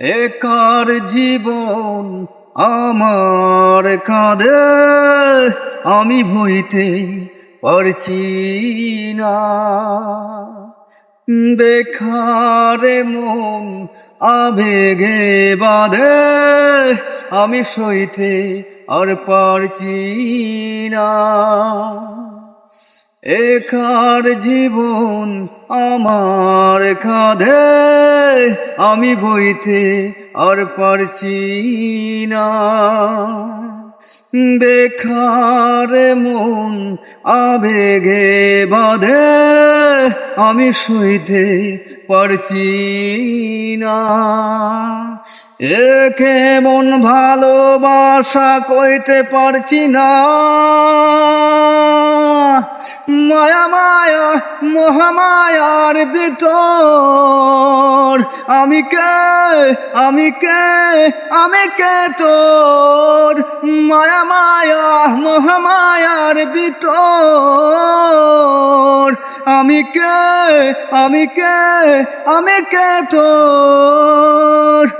একার জীবন আমার কাঁদে আমি ভইতে পারছি না। দেখারে মন আবেগে বাঁধে। আমি সইতে আর পারছি না। একার জীবন আমার কাঁধে, আমি বইতে আর পারছি না। বেকার মন আবেগে বাঁধে, আমি সইতে পারছি না। এ কেমন ভালোবাসা কইতে পারছি না। মায়া মায়া মহামায়ার ভিতর। আমি কে? আমি কে? আমি কে তোর? মায়া মায়া, মহামায়ার ভিতর। আমি কে? আমি কে? আমি কে তোর?